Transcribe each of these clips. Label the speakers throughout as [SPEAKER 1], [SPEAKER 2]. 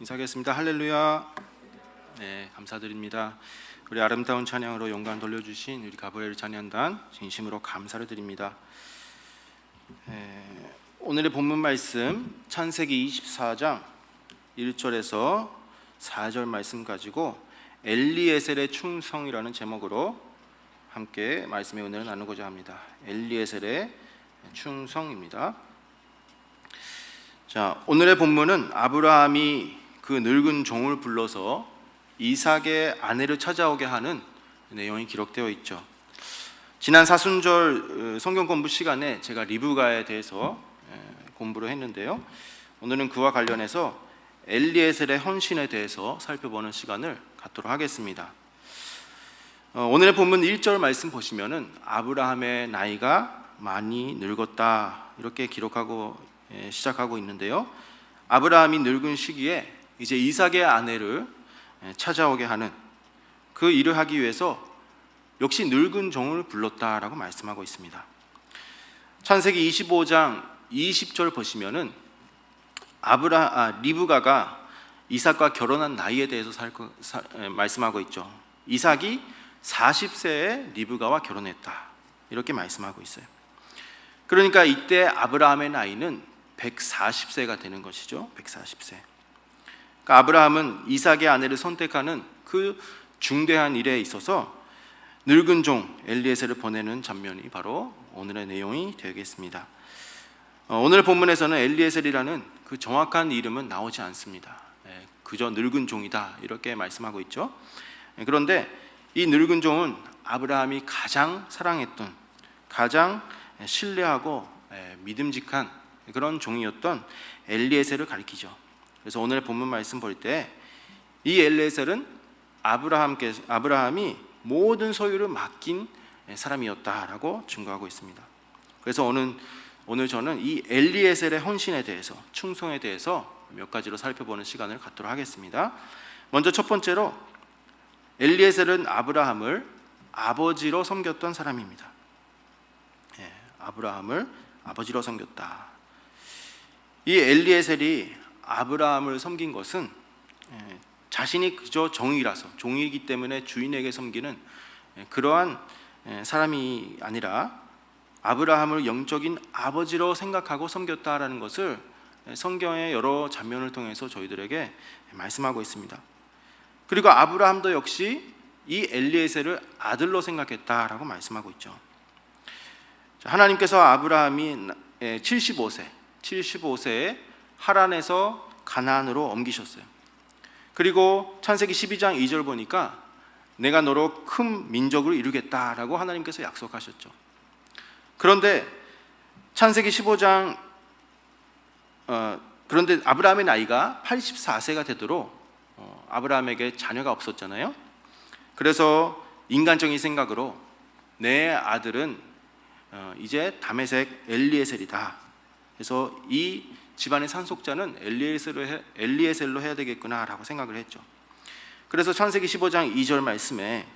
[SPEAKER 1] 인사하겠습니다. 할렐루야. 네, 감사드립니다. 우리 아름다운 찬양으로 영광 돌려주신 우리 가브리엘 찬양단 진심으로 감사를 드립니다. 에, 오늘의 본문 말씀 창세기 24장 1절에서 4절 말씀 가지고 엘리에셀의 충성이라는 제목으로 함께 말씀의 은혜를 나누고자 합니다. 엘리에셀의 충성입니다. 자, 오늘의 본문은 아브라함이 그 늙은 종을 불러서 이삭의 아내를 찾아오게 하는 내용이 기록되어 있죠. 지난 사순절 어, 성경 공부 시간에 제가 리브가에 대해서 에, 공부를 했는데요. 오늘은 그와 관련해서 엘리에셀의 헌신에 대해서 살펴보는 시간을 갖도록 하겠습니다. 어, 오늘의 본문 1절 말씀 보시면은 아브라함의 나이가 많이 늙었다 이렇게 기록하고 예, 시작하고 있는데요. 아브라함이 늙은 시기에 이제 이삭의 아내를 예, 찾아오게 하는 그 일을 하기 위해서 역시 늙은 종을 불렀다라고 말씀하고 있습니다. 창세기 25장 20절 보시면은 아브라 아, 리브가가 이삭과 결혼한 나이에 대해서 살, 사, 에, 말씀하고 있죠. 이삭이 40세에 리브가와 결혼했다. 이렇게 말씀하고 있어요. 그러니까 이때 아브라함의 나이는 140세가 되는 것이죠. 140세. 그러니까 아브라함은 이삭의 아내를 선택하는 그 중대한 일에 있어서 늙은 종 엘리에셀을 보내는 장면이 바로 오늘의 내용이 되겠습니다. 어, 오늘 본문에서는 엘리에셀이라는 그 정확한 이름은 나오지 않습니다. 예, 그저 늙은 종이다 이렇게 말씀하고 있죠. 예, 그런데 이 늙은 종은 아브라함이 가장 사랑했던 가장 신뢰하고 예, 믿음직한 그런 종이었던 엘리에셀을 가리키죠. 그래서 오늘 본문 말씀 볼 때 이 엘리에셀은 아브라함께 아브라함이 모든 소유를 맡긴 사람이었다라고 증거하고 있습니다. 그래서 오늘 오늘 저는 이 엘리에셀의 헌신에 대해서 충성에 대해서 몇 가지로 살펴보는 시간을 갖도록 하겠습니다. 먼저 첫 번째로 엘리에셀은 아브라함을 아버지로 섬겼던 사람입니다. 예, 아브라함을 아버지로 섬겼다. 이 엘리에셀이 아브라함을 섬긴 것은 예, 자신이 그저 종이라서 종이기 때문에 주인에게 섬기는 예, 그러한 예, 사람이 아니라 아브라함을 영적인 아버지로 생각하고 섬겼다라는 것을 성경의 여러 장면을 통해서 저희들에게 말씀하고 있습니다. 그리고 아브라함도 역시 이 엘리에셀을 아들로 생각했다라고 말씀하고 있죠. 하나님께서 아브라함이 75세, 75세에 하란에서 가나안으로 옮기셨어요. 그리고 창세기 12장 2절 보니까 내가 너로 큰 민족을 이루겠다라고 하나님께서 약속하셨죠. 그런데 창세기 15장 어, 그런데 아브라함의 나이가 84세가 되도록 어, 아브라함에게 자녀가 없었잖아요. 그래서 인간적인 생각으로 내 아들은 어, 이제 다메섹 엘리에셀이다. 그래서 이 집안의 상속자는 엘리에셀로, 해야 되겠구나라고 생각을 했죠. 그래서 창세기 15장 2절 말씀에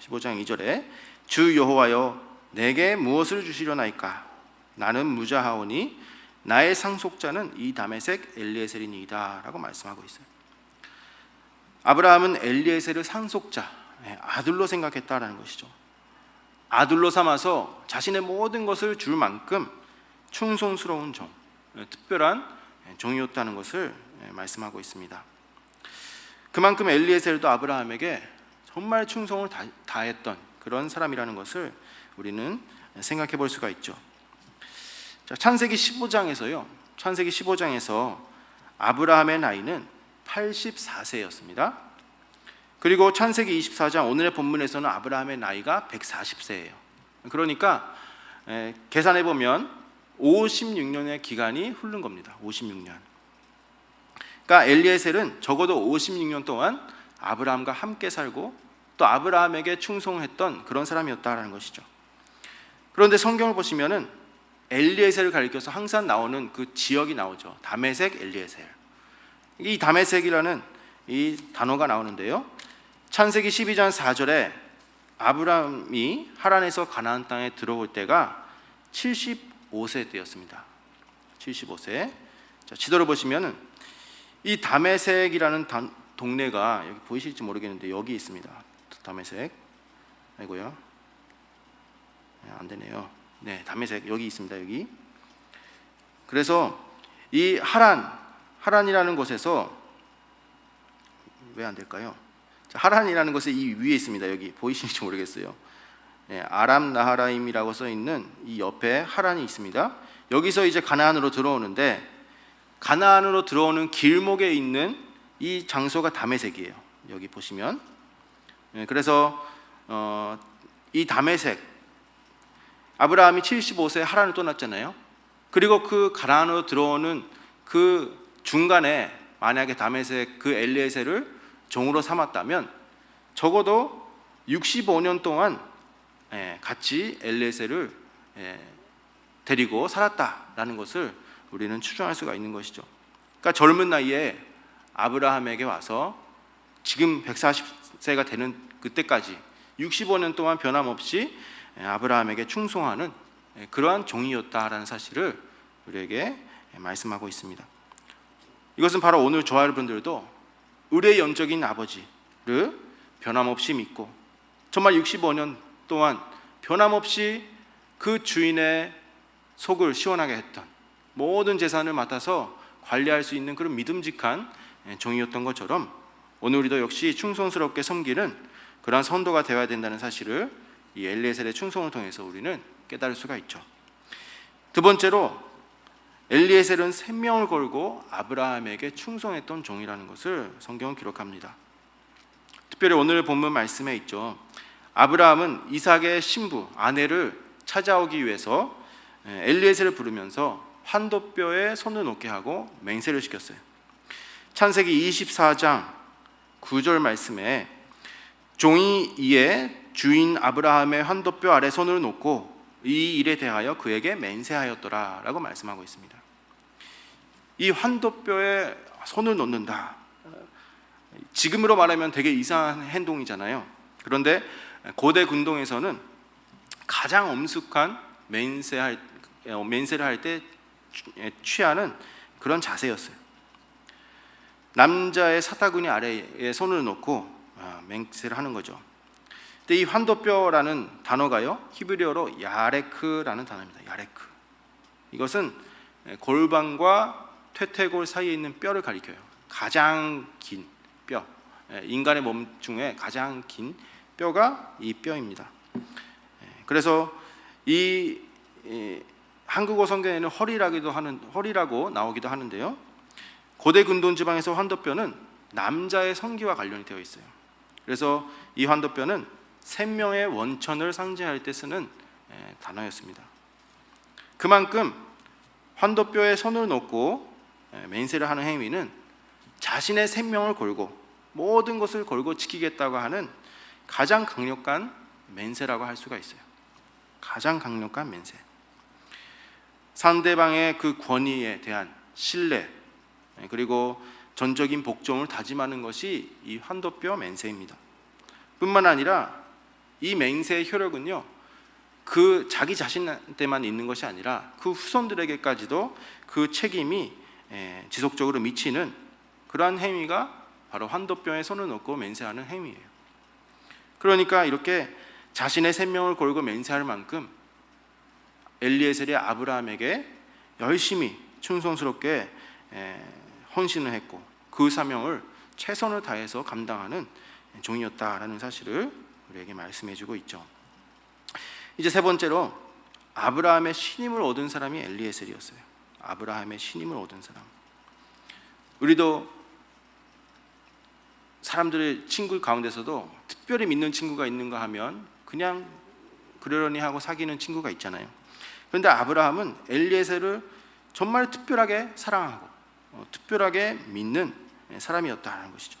[SPEAKER 1] 15장 2절에 주 여호와여 내게 무엇을 주시려나이까 나는 무자하오니 나의 상속자는 이 다메섹 엘리에셀이니이다라고 말씀하고 있어요. 아브라함은 엘리에셀을 상속자 예, 아들로 생각했다라는 것이죠. 아들로 삼아서 자신의 모든 것을 줄 만큼 충성스러운 종, 예, 특별한 종이었다는 것을 예, 말씀하고 있습니다. 그만큼 엘리에셀도 아브라함에게 정말 충성을 다 했던 그런 사람이라는 것을 우리는 생각해 볼 수가 있죠. 자, 창세기 15장에서요. 창세기 15장에서 아브라함의 나이는 84세였습니다. 그리고 창세기 24장 오늘의 본문에서는 아브라함의 나이가 140세예요. 그러니까 에, 계산해 보면 56년의 기간이 흐른 겁니다. 56년. 그러니까 엘리에셀은 적어도 56년 동안 아브라함과 함께 살고 또 아브라함에게 충성했던 그런 사람이었다라는 것이죠. 그런데 성경을 보시면은 엘리에셀을 가리켜서 항상 나오는 그 지역이 나오죠. 다메섹 엘리에셀. 이 다메섹이라는 이 단어가 나오는데요. 창세기 12장 4절에 아브라함이 하란에서 가나안 땅에 들어올 때가 75세 때였습니다. 75세. 자, 지도를 보시면은 이 다메섹이라는 단- 동네가 여기 보이실지 모르겠는데 여기 있습니다. 다메섹. 아이고요. 네, 안 되네요. 네, 다메섹 여기 있습니다. 여기. 그래서 이 하란 하란이라는 곳에서 왜 안 될까요? 자, 하란이라는 곳이 이 위에 있습니다. 여기 보이시는지 모르겠어요. 네, 아람 나하라임이라고 써 있는 이 옆에 하란이 있습니다. 여기서 이제 가나안으로 들어오는데 가나안으로 들어오는 길목에 있는 이 장소가 다메섹이에요. 여기 보시면 네, 그래서 어, 이 다메섹 아브라함이 75세에 하란을 떠났잖아요. 그리고 그 가나안으로 들어오는 그 중간에 만약에 다메섹 그 엘리에셀을 종으로 삼았다면 적어도 65년 동안 예, 같이 엘리에셀을 예, 데리고 살았다라는 것을 우리는 추정할 수가 있는 것이죠. 그러니까 젊은 나이에 아브라함에게 와서 지금 140세가 되는 그때까지 65년 동안 변함없이 예, 아브라함에게 충성하는 예, 그러한 종이었다라는 사실을 우리에게 예, 말씀하고 있습니다. 이것은 바로 오늘 저와 여러분들도 의의 영적인 아버지를 변함없이 믿고 정말 65년 동안 변함없이 그 주인의 속을 시원하게 했던 모든 재산을 맡아서 관리할 수 있는 그런 믿음직한 예, 종이었던 것처럼 오늘 우리도 역시 충성스럽게 섬기는 그러한 선도가 되어야 된다는 사실을 이 엘리에셀의 충성을 통해서 우리는 깨달을 수가 있죠. 두 번째로 엘리에셀은 생명을 걸고 아브라함에게 충성했던 종이라는 것을 성경은 기록합니다. 특별히 오늘 본문 말씀에 있죠. 아브라함은 이삭의 신부 아내를 찾아오기 위해서 엘리에셀을 부르면서 환도뼈에 손을 놓게 하고 맹세를 시켰어요. 창세기 24장 9절 말씀에 종이 이에 주인 아브라함의 환도뼈 아래 손을 놓고 이 일에 대하여 그에게 맹세하였더라라고 말씀하고 있습니다. 이 환도뼈에 손을 놓는다. 지금으로 말하면 되게 이상한 행동이잖아요. 그런데 고대 군동에서는 가장 엄숙한 맹세할 어, 맹세를 할 때 취하는 그런 자세였어요. 남자의 사타구니 아래에 손을 놓고 아, 맹세를 하는 거죠. 근데 이 환도뼈라는 단어가요 히브리어로 야레크라는 단어입니다. 야레크. 이것은 골반과 퇴퇴골 사이에 있는 뼈를 가리켜요. 가장 긴 뼈. 인간의 몸 중에 가장 긴 뼈가 이 뼈입니다. 그래서 이, 이 한국어 성경에는 허리라기도 하는 허리라고 나오기도 하는데요. 고대 근동 지방에서 환도뼈는 남자의 성기와 관련이 되어 있어요. 그래서 이 환도뼈는 생명의 원천을 상징할 때 쓰는 예, 단어였습니다. 그만큼 환도뼈에 손을 놓고 예, 맹세를 하는 행위는 자신의 생명을 걸고 모든 것을 걸고 지키겠다고 하는 가장 강력한 맹세라고 할 수가 있어요. 가장 강력한 맹세. 상대방의 그 권위에 대한 신뢰 예, 그리고 전적인 복종을 다짐하는 것이 이 환도뼈 맹세입니다. 뿐만 아니라 이 맹세의 효력은요. 그 자기 자신한테만 있는 것이 아니라 그 후손들에게까지도 그 책임이 예, 지속적으로 미치는 그러한 행위가 바로 환도뼈에 손을 놓고 맹세하는 행위예요. 그러니까 이렇게 자신의 생명을 걸고 맹세할 만큼 엘리에셀이 아브라함에게 열심히 충성스럽게 예, 헌신을 했고 그 사명을 최선을 다해서 감당하는 종이었다라는 사실을 우리에게 말씀해주고 있죠. 이제 세 번째로 아브라함의 신임을 얻은 사람이 엘리에셀이었어요. 아브라함의 신임을 얻은 사람. 우리도 사람들의 친구 가운데서도 특별히 믿는 친구가 있는가 하면 그냥 그러려니 하고 사귀는 친구가 있잖아요. 그런데 아브라함은 엘리에셀을 정말 특별하게 사랑하고 어, 특별하게 믿는 사람이었다는 것이죠.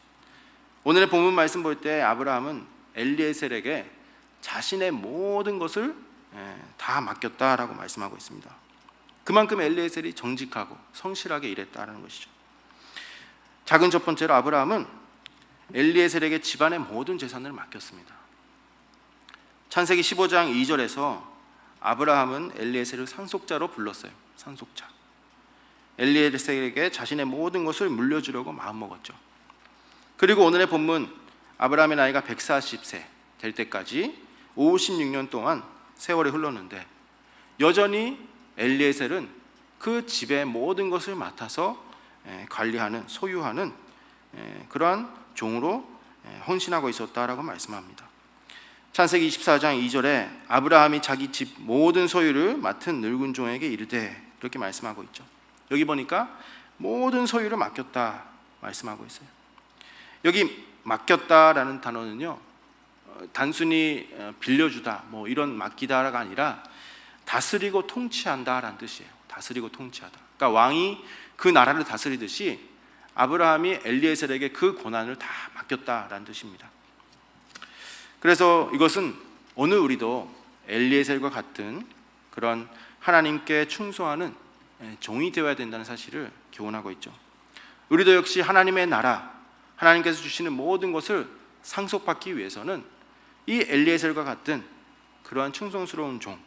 [SPEAKER 1] 오늘의 본문 말씀 볼 때 아브라함은 엘리에셀에게 자신의 모든 것을 예, 다 맡겼다라고 말씀하고 있습니다. 그만큼 엘리에셀이 정직하고 성실하게 일했다라는 것이죠. 작은 첫 번째로 아브라함은 엘리에셀에게 집안의 모든 재산을 맡겼습니다. 창세기 15장 2절에서 아브라함은 엘리에셀을 상속자로 불렀어요. 상속자. 엘리에셀에게 자신의 모든 것을 물려주려고 마음먹었죠. 그리고 오늘의 본문 아브라함의 나이가 140세 될 때까지 56년 동안 세월이 흘렀는데 여전히 엘리에셀은 그 집의 모든 것을 맡아서 에, 관리하는 소유하는 에, 그러한 종으로 에, 헌신하고 있었다라고 말씀합니다. 창세기 24장 2절에 아브라함이 자기 집 모든 소유를 맡은 늙은 종에게 이르되 이렇게 말씀하고 있죠. 여기 보니까 모든 소유를 맡겼다 말씀하고 있어요. 여기 맡겼다라는 단어는요 어, 단순히 어, 빌려주다 뭐 이런 맡기다가 아니라 다스리고 통치한다라는 뜻이에요. 다스리고 통치하다. 그러니까 왕이 그 나라를 다스리듯이 아브라함이 엘리에셀에게 그 고난을 다 맡겼다라는 뜻입니다. 그래서 이것은 오늘 우리도 엘리에셀과 같은 그런 하나님께 충성하는 예, 종이 되어야 된다는 사실을 교훈하고 있죠. 우리도 역시 하나님의 나라, 하나님께서 주시는 모든 것을 상속받기 위해서는 이 엘리에셀과 같은 그러한 충성스러운 종,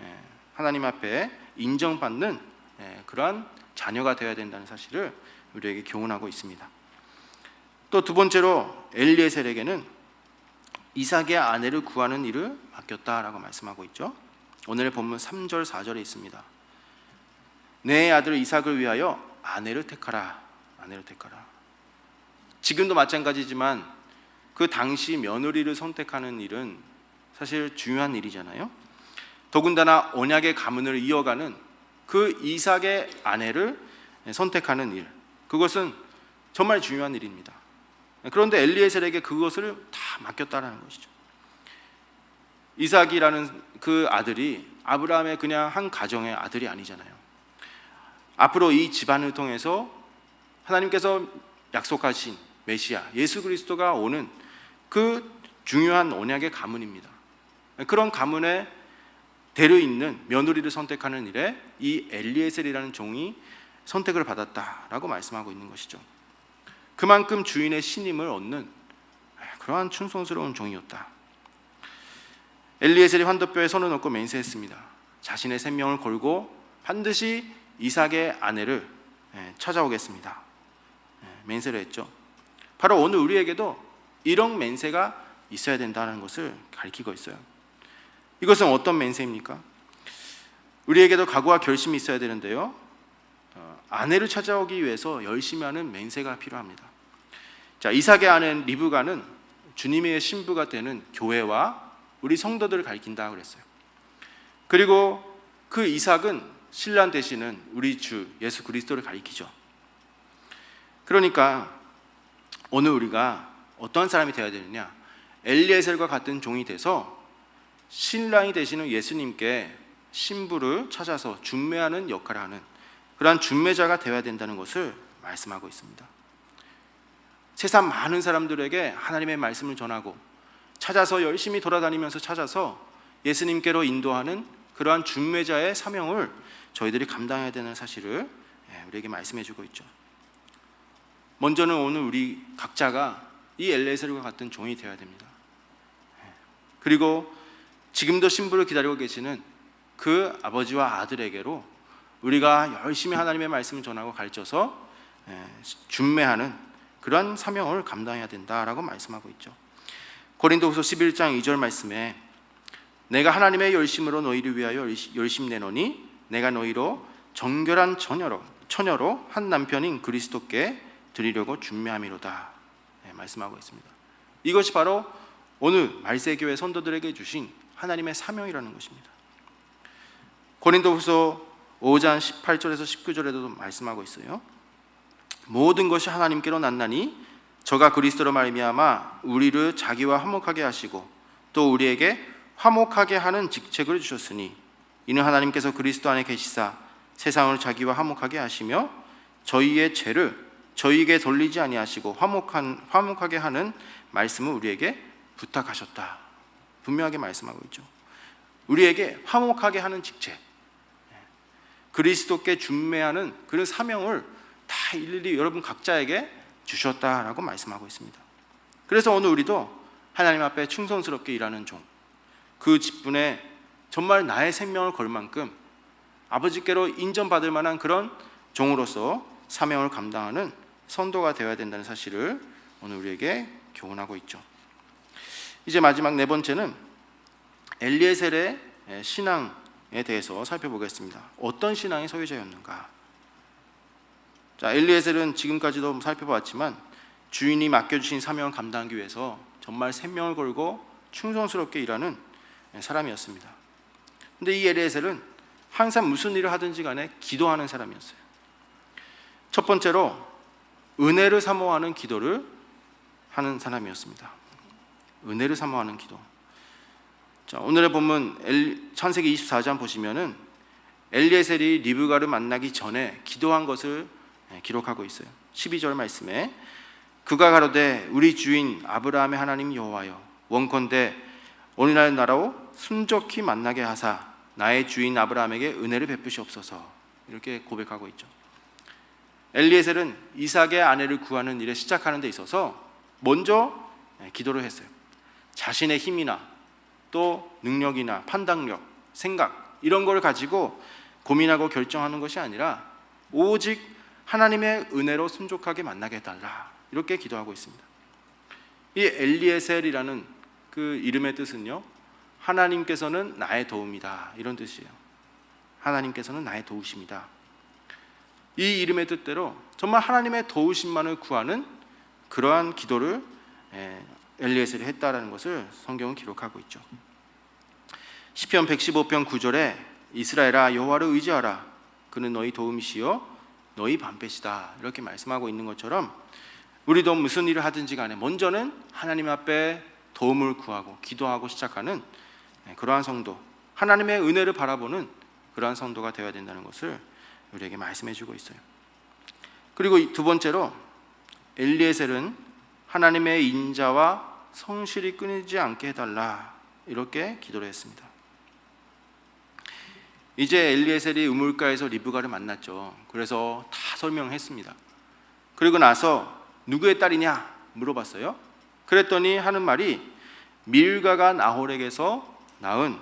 [SPEAKER 1] 예, 하나님 앞에 인정받는 예, 그러한 자녀가 되어야 된다는 사실을 우리에게 교훈하고 있습니다. 또 두 번째로 엘리에셀에게는 이삭의 아내를 구하는 일을 맡겼다라고 말씀하고 있죠. 오늘의 본문 3절 4절에 있습니다. 내 아들 이삭을 위하여 아내를 택하라. 아내를 택하라. 지금도 마찬가지지만 그 당시 며느리를 선택하는 일은 사실 중요한 일이잖아요. 더군다나 언약의 가문을 이어가는 그 이삭의 아내를 선택하는 일. 그것은 정말 중요한 일입니다. 그런데 엘리에셀에게 그것을 다 맡겼다라는 것이죠. 이삭이라는 그 아들이 아브라함의 그냥 한 가정의 아들이 아니잖아요. 앞으로 이 집안을 통해서 하나님께서 약속하신 메시아 예수 그리스도가 오는 그 중요한 언약의 가문입니다. 그런 가문에 대려 있는 며느리를 선택하는 일에 이 엘리에셀이라는 종이 선택을 받았다라고 말씀하고 있는 것이죠. 그만큼 주인의 신임을 얻는 그러한 충성스러운 종이었다. 엘리에셀이 환도뼈에 손을 얹고 맹세했습니다. 자신의 생명을 걸고 반드시 이삭의 아내를 예, 찾아오겠습니다. 예, 맹세를 했죠. 바로 오늘 우리에게도 이런 맹세가 있어야 된다는 것을 가리키고 있어요. 이것은 어떤 맹세입니까? 우리에게도 각오와 결심이 있어야 되는데요. 어, 아내를 찾아오기 위해서 열심히 하는 맹세가 필요합니다. 자, 이삭의 아내 리브가는 주님의 신부가 되는 교회와 우리 성도들을 가리킨다 그랬어요. 그리고 그 이삭은 신랑 되시는 우리 주 예수 그리스도를 가리키죠. 그러니까 오늘 우리가 어떠한 사람이 되어야 되느냐? 엘리에셀과 같은 종이 돼서 신랑이 되시는 예수님께 신부를 찾아서 준매하는 역할을 하는 그러한 준매자가 되어야 된다는 것을 말씀하고 있습니다. 세상 많은 사람들에게 하나님의 말씀을 전하고 찾아서 열심히 돌아다니면서 찾아서 예수님께로 인도하는 그러한 준매자의 사명을 저희들이 감당해야 되는 사실을 예, 우리에게 말씀해 주고 있죠. 먼저는 오늘 우리 각자가 이 엘레셀과 같은 종이 되어야 됩니다. 예. 그리고 지금도 신부를 기다리고 계시는 그 아버지와 아들에게로 우리가 열심히 하나님의 말씀을 전하고 가르쳐서 예, 준매하는 그러한 사명을 감당해야 된다라고 말씀하고 있죠. 고린도후서 11장 2절 말씀에 내가 하나님의 열심으로 너희를 위하여 열심 내노니 내가 너희로 정결한 처녀로 처녀로 한 남편인 그리스도께 드리려고 준매함이로다 네, 말씀하고 있습니다. 이것이 바로 오늘 말세교회 선도들에게 주신 하나님의 사명이라는 것입니다. 고린도후서 5장 18절에서 19절에도 말씀하고 있어요. 모든 것이 하나님께로 났나니 저가 그리스도로 말미암아 우리를 자기와 화목하게 하시고 또 우리에게 화목하게 하는 직책을 주셨으니 이는 하나님께서 그리스도 안에 계시사 세상을 자기와 화목하게 하시며 저희의 죄를 저희에게 돌리지 아니하시고 화목한 화목하게 하는 말씀을 우리에게 부탁하셨다. 분명하게 말씀하고 있죠. 우리에게 화목하게 하는 직책, 그리스도께 준매하는 그런 사명을 다 일일이 여러분 각자에게 주셨다라고 말씀하고 있습니다. 그래서 오늘 우리도 하나님 앞에 충성스럽게 일하는 종, 그 직분에 정말 나의 생명을 걸 만큼 아버지께로 인정받을 만한 그런 종으로서 사명을 감당하는 선도가 되어야 된다는 사실을 오늘 우리에게 교훈하고 있죠. 이제 마지막 네 번째는 엘리에셀의 신앙에 대해서 살펴보겠습니다. 어떤 신앙의 소유자였는가? 자, 엘리에셀은 지금까지도 살펴봤지만 주인이 맡겨주신 사명을 감당하기 위해서 정말 생명을 걸고 충성스럽게 일하는 사람이었습니다. 근데 이 엘리에셀은 항상 무슨 일을 하든지 간에 기도하는 사람이었어요. 첫 번째로 은혜를 사모하는 기도를 하는 사람이었습니다. 은혜를 사모하는 기도. 자, 오늘의 본문 엘, 창세기 24장 보시면은 엘리에셀이 리브가를 만나기 전에 기도한 것을 예, 기록하고 있어요. 12절 말씀에 그가 가로되 우리 주인 아브라함의 하나님 여호와여 원컨대 오늘날 나라로 순적히 만나게 하사 나의 주인 아브라함에게 은혜를 베푸시옵소서 이렇게 고백하고 있죠. 엘리에셀은 이삭의 아내를 구하는 일에 시작하는 데 있어서 먼저 예, 기도를 했어요. 자신의 힘이나 또 능력이나 판단력, 생각 이런 걸 가지고 고민하고 결정하는 것이 아니라 오직 하나님의 은혜로 순종하게 만나게 해달라 이렇게 기도하고 있습니다. 이 엘리에셀이라는 그 이름의 뜻은요 하나님께서는 나의 도움이다 이런 뜻이에요. 하나님께서는 나의 도우심이다. 이 이름의 뜻대로 정말 하나님의 도우심만을 구하는 그러한 기도를 예, 엘리에셀이 했다라는 것을 성경은 기록하고 있죠. 시편 115편 9절에 이스라엘아 여호와를 의지하라 그는 너희 도움이시요 너희 반패시다 이렇게 말씀하고 있는 것처럼 우리도 무슨 일을 하든지 간에 먼저는 하나님 앞에 도움을 구하고 기도하고 시작하는 네, 그러한 성도 하나님의 은혜를 바라보는 그러한 성도가 되어야 된다는 것을 우리에게 말씀해 주고 있어요. 그리고 두 번째로 엘리에셀은 하나님의 인자와 성실이 끊이지 않게 해달라 이렇게 기도를 했습니다. 이제 엘리에셀이 우물가에서 리브가를 만났죠. 그래서 다 설명했습니다. 그리고 나서 누구의 딸이냐 물어봤어요. 그랬더니 하는 말이 밀가가 나홀에게서 낳은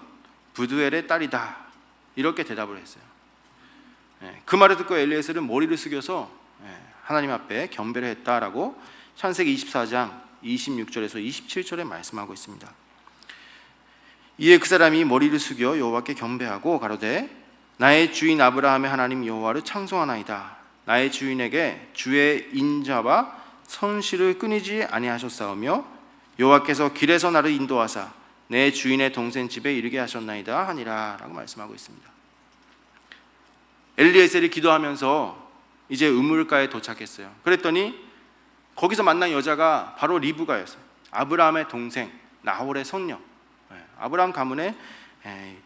[SPEAKER 1] 부두엘의 딸이다 이렇게 대답을 했어요. 예, 그 말을 듣고 엘리에셀은 머리를 숙여서 예, 하나님 앞에 경배를 했다라고 창세기 24장 26절에서 27절에 말씀하고 있습니다. 이에 그 사람이 머리를 숙여 여호와께 경배하고 가로되 나의 주인 아브라함의 하나님 여호와를 찬송하나이다. 나의 주인에게 주의 인자와 선실을 끊이지 아니하셨사오며 여호와께서 길에서 나를 인도하사 내 주인의 동생 집에 이르게 하셨나이다 하니라라고 말씀하고 있습니다. 엘리에셀이 기도하면서 이제 우물가에 도착했어요. 그랬더니 거기서 만난 여자가 바로 리브가였어요. 아브라함의 동생 나홀의 손녀. 예, 아브라함 가문의 예,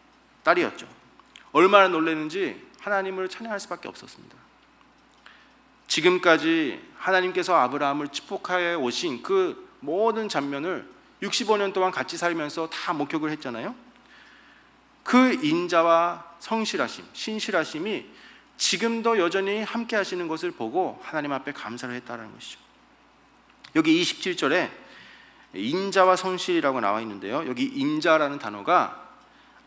[SPEAKER 1] 딸이었죠. 얼마나 놀랐는지 하나님을 찬양할 수밖에 없었습니다. 지금까지 하나님께서 아브라함을 축복하여 오신 그 모든 장면을 65년 동안 같이 살면서 다 목격을 했잖아요. 그 인자와 성실하심, 신실하심이 지금도 여전히 함께 하시는 것을 보고 하나님 앞에 감사를 했다는 것이죠. 여기 27절에 인자와 성실이라고 나와 있는데요. 여기 인자라는 단어가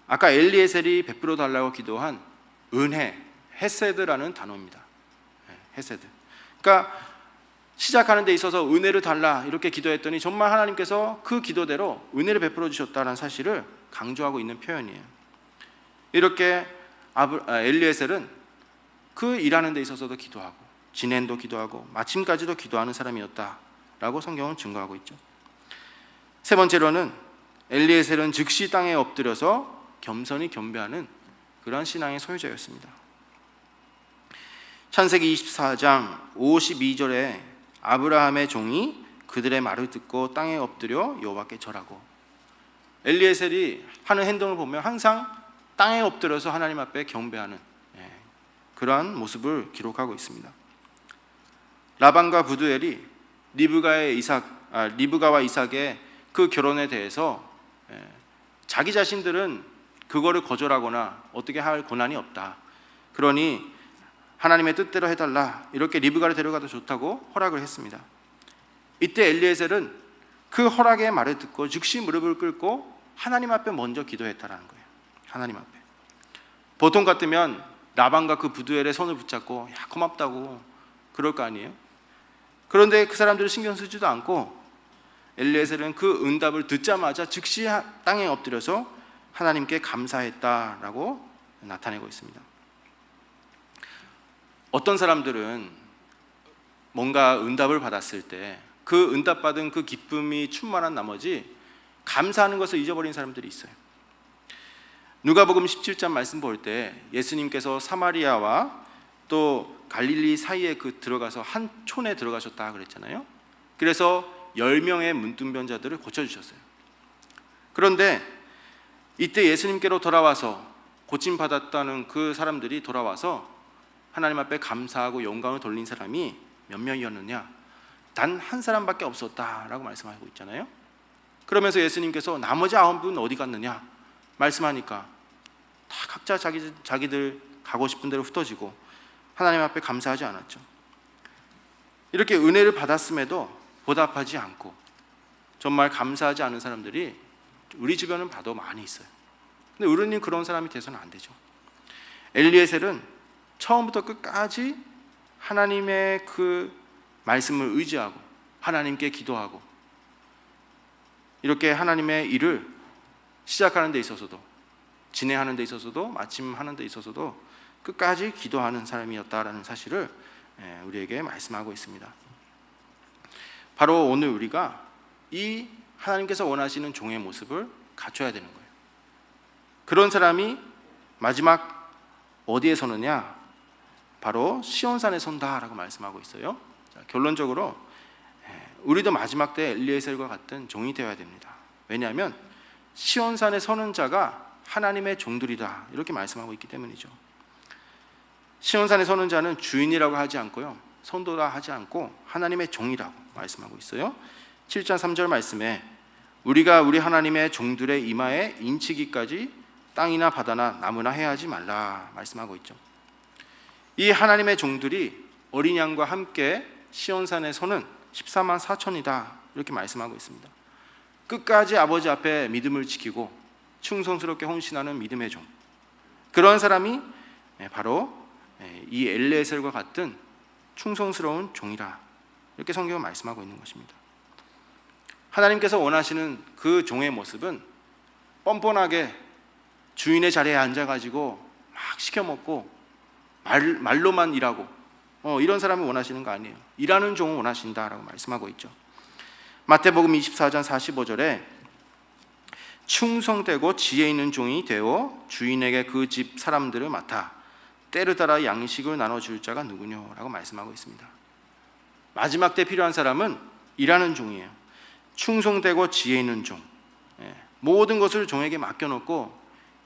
[SPEAKER 1] 아까 엘리에셀이 베풀어 달라고 기도한 은혜, 헤세드라는 단어입니다. 네, 헤세드. 그러니까 시작하는 데 있어서 은혜를 달라 이렇게 기도했더니 정말 하나님께서 그 기도대로 은혜를 베풀어 주셨다는 사실을 강조하고 있는 표현이에요. 이렇게 아, 엘리에셀은 그 일하는 데 있어서도 기도하고 진행도 기도하고 마침까지도 기도하는 사람이었다 라고 성경은 증거하고 있죠. 세 번째로는 엘리에셀은 즉시 땅에 엎드려서 겸손히 경배하는 그런 신앙의 소유자였습니다. 창세기 24장 52절에 아브라함의 종이 그들의 말을 듣고 땅에 엎드려 여호와께 절하고 엘리에셀이 하는 행동을 보면 항상 땅에 엎드려서 하나님 앞에 경배하는 예, 그러한 모습을 기록하고 있습니다. 라반과 부두엘이 리브가의 이삭, 아, 리브가와 이삭의 그 결혼에 대해서 예, 자기 자신들은 그거를 거절하거나 어떻게 할 권한이 없다. 그러니 하나님의 뜻대로 해달라 이렇게 리브가를 데려가도 좋다고 허락을 했습니다. 이때 엘리에셀은 그 허락의 말을 듣고 즉시 무릎을 꿇고 하나님 앞에 먼저 기도했다라는 거예요. 하나님 앞에. 보통 같으면 라반과 그 부두엘의 손을 붙잡고 야 고맙다고 그럴 거 아니에요? 그런데 그 사람들을 신경 쓰지도 않고 엘리에셀은 그 응답을 듣자마자 즉시 하- 땅에 엎드려서 하나님께 감사했다라고 나타내고 있습니다. 어떤 사람들은 뭔가 응답을 받았을 때 그 응답 받은 그 기쁨이 충만한 나머지 감사하는 것을 잊어버린 사람들이 있어요. 누가복음 17장 말씀 볼 때 예수님께서 사마리아와 또 갈릴리 사이에 그 들어가서 한 촌에 들어가셨다 그랬잖아요. 그래서 10명의 문둥병자들을 고쳐 주셨어요. 그런데 이때 예수님께로 돌아와서 고침 받았다는 그 사람들이 돌아와서 하나님 앞에 감사하고 영광을 돌린 사람이 몇 명이었느냐? 단 한 사람밖에 없었다라고 말씀하고 있잖아요. 그러면서 예수님께서 나머지 아홉 분 어디 갔느냐 말씀하니까 다 각자 자기 자기들 가고 싶은 대로 흩어지고 하나님 앞에 감사하지 않았죠. 이렇게 은혜를 받았음에도 보답하지 않고 정말 감사하지 않은 사람들이 우리 주변은 봐도 많이 있어요. 근데 우리는 그런 사람이 돼서는 안 되죠. 엘리에셀은 처음부터 끝까지 하나님의 그 말씀을 의지하고 하나님께 기도하고 이렇게 하나님의 일을 시작하는 데 있어서도 진행하는 데 있어서도 마침하는 데 있어서도 끝까지 기도하는 사람이었다라는 사실을 예, 우리에게 말씀하고 있습니다. 바로 오늘 우리가 이 하나님께서 원하시는 종의 모습을 갖춰야 되는 거예요. 그런 사람이 마지막 어디에 서느냐? 바로 시온산에 선다라고 말씀하고 있어요. 자, 결론적으로 예, 우리도 마지막 때 엘리에셀과 같은 종이 되어야 됩니다. 왜냐하면 시온산에 서는 자가 하나님의 종들이다 이렇게 말씀하고 있기 때문이죠. 시온산에 서는 자는 주인이라고 하지 않고요, 선도라 하지 않고 하나님의 종이라고 말씀하고 있어요. 7장 3절 말씀에 우리가 우리 하나님의 종들의 이마에 인치기까지 땅이나 바다나 나무나 해하지 말라 말씀하고 있죠. 이 하나님의 종들이 어린 양과 함께 시온산에 서는 14만 4천이다 이렇게 말씀하고 있습니다. 끝까지 아버지 앞에 믿음을 지키고 충성스럽게 헌신하는 믿음의 종 그런 사람이 예, 바로 예, 이 엘레셀과 같은 충성스러운 종이라 이렇게 성경은 말씀하고 있는 것입니다. 하나님께서 원하시는 그 종의 모습은 뻔뻔하게 주인의 자리에 앉아가지고 막 시켜먹고 말, 말로만 일하고 어, 이런 사람을 원하시는 거 아니에요. 일하는 종을 원하신다라고 말씀하고 있죠. 마태복음 24장 45절에 충성되고 지혜 있는 종이 되어 주인에게 그 집 사람들을 맡아 때를 따라 양식을 나눠줄 자가 누구냐라고 말씀하고 있습니다. 마지막 때 필요한 사람은 일하는 종이에요. 충성되고 지혜 있는 종. 예, 모든 것을 종에게 맡겨놓고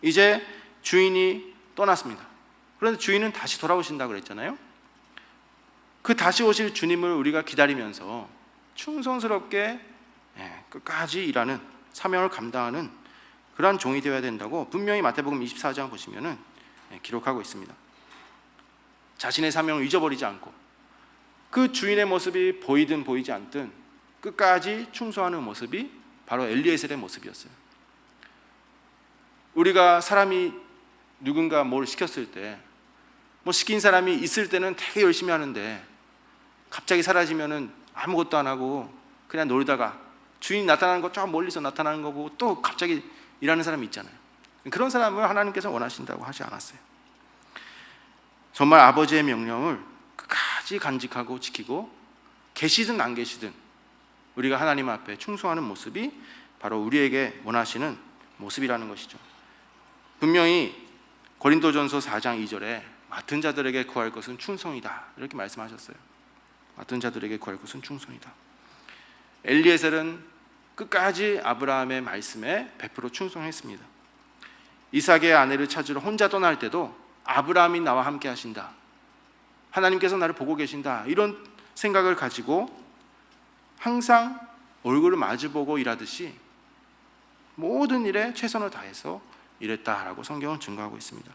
[SPEAKER 1] 이제 주인이 떠났습니다. 그런데 주인은 다시 돌아오신다 그랬잖아요. 그 다시 오실 주님을 우리가 기다리면서 충성스럽게 예, 끝까지 일하는 사명을 감당하는 그러한 종이 되어야 된다고 분명히 마태복음 24장 보시면은 예, 기록하고 있습니다. 자신의 사명을 잊어버리지 않고 그 주인의 모습이 보이든 보이지 않든 끝까지 충성하는 모습이 바로 엘리에셀의 모습이었어요. 우리가 사람이 누군가 뭘 시켰을 때 뭐 시킨 사람이 있을 때는 되게 열심히 하는데 갑자기 사라지면은 아무것도 안 하고 그냥 놀다가 주인이 나타나는 거 저 멀리서 나타나는 거 보고 또 갑자기 일하는 사람이 있잖아요. 그런 사람을 하나님께서 원하신다고 하지 않았어요. 정말 아버지의 명령을 끝까지 간직하고 지키고 계시든 안 계시든 우리가 하나님 앞에 충성하는 모습이 바로 우리에게 원하시는 모습이라는 것이죠. 분명히 고린도전서 4장 2절에 맡은 자들에게 구할 것은 충성이다 이렇게 말씀하셨어요. 맡은 자들에게 구할 것은 충성이다. 엘리에셀은 끝까지 아브라함의 말씀에 100% 충성했습니다. 이삭의 아내를 찾으러 혼자 떠날 때도 아브라함이 나와 함께 하신다. 하나님께서 나를 보고 계신다. 이런 생각을 가지고 항상 얼굴을 마주보고 일하듯이 모든 일에 최선을 다해서 일했다라고 성경은 증거하고 있습니다.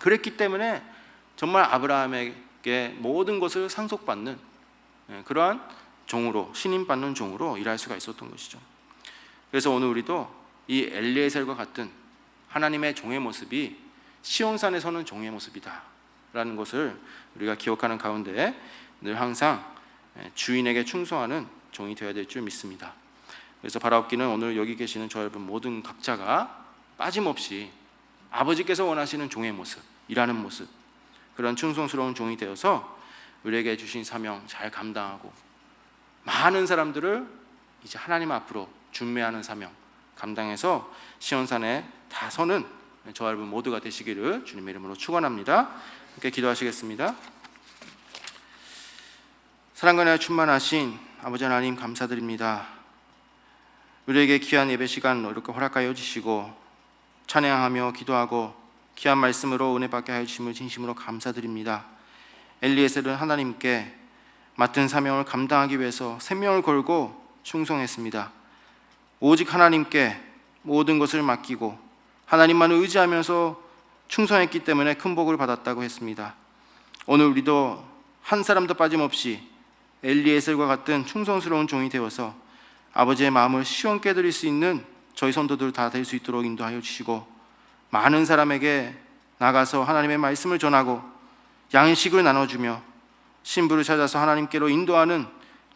[SPEAKER 1] 그랬기 때문에 정말 아브라함에게 모든 것을 상속받는 예, 그러한 종으로 신임받는 종으로 일할 수가 있었던 것이죠. 그래서 오늘 우리도 이 엘리에셀과 같은 하나님의 종의 모습이 시온산에 서는 종의 모습이다라는 것을 우리가 기억하는 가운데 늘 항상 예, 주인에게 충성하는 종이 되어야 될 줄 믿습니다. 그래서 바라옵기는 오늘 여기 계시는 저 여러분 모든 각자가 빠짐없이 아버지께서 원하시는 종의 모습, 일하는 모습, 그런 충성스러운 종이 되어서 우리에게 주신 사명 잘 감당하고 많은 사람들을 이제 하나님 앞으로 준매하는 사명 감당해서 시온산에 다 서는 저 여러분 모두가 되시기를 주님의 이름으로 축원합니다. 함께 기도하시겠습니다. 사랑과 은혜에 충만하신 아버지 하나님 감사드립니다. 우리에게 귀한 예배 시간 이렇게 허락하여 주시고 찬양하며 기도하고 귀한 말씀으로 은혜 받게 하여 주심을 진심으로 감사드립니다. 엘리에셀은 하나님께 맡은 사명을 감당하기 위해서 생명을 걸고 충성했습니다. 오직 하나님께 모든 것을 맡기고 하나님만을 의지하면서 충성했기 때문에 큰 복을 받았다고 했습니다. 오늘 우리도 한 사람도 빠짐없이 엘리에셀과 같은 충성스러운 종이 되어서 아버지의 마음을 시원케 드릴 수 있는 저희 성도들 다 될 수 있도록 인도하여 주시고 많은 사람에게 나가서 하나님의 말씀을 전하고 양식을 나눠주며 신부를 찾아서 하나님께로 인도하는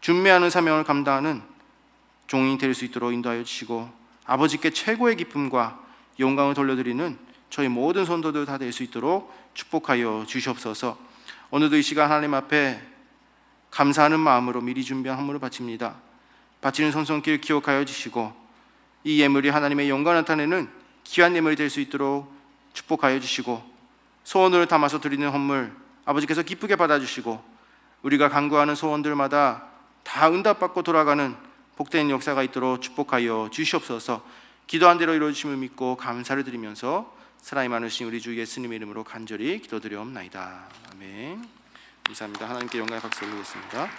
[SPEAKER 1] 준매하는 사명을 감당하는 종이 될 수 있도록 인도하여 주시고 아버지께 최고의 기쁨과 영광을 돌려드리는 저희 모든 성도들 다 될 수 있도록 축복하여 주시옵소서. 오늘도 이 시간 하나님 앞에 감사하는 마음으로 미리 준비한 헌물을 바칩니다. 바치는 손손길 기억하여 주시고 이 예물이 하나님의 영광을 나타내는 귀한 예물이 될 수 있도록 축복하여 주시고 소원을 담아서 드리는 헌물 아버지께서 기쁘게 받아주시고 우리가 간구하는 소원들마다 다 응답받고 돌아가는 복된 역사가 있도록 축복하여 주시옵소서 기도한 대로 이루어주심을 믿고 감사를 드리면서 사랑이 많으신 우리 주 예수님의 이름으로 간절히 기도드려옵나이다. 아멘. 감사합니다. 하나님께 영광의 박수 올리겠습니다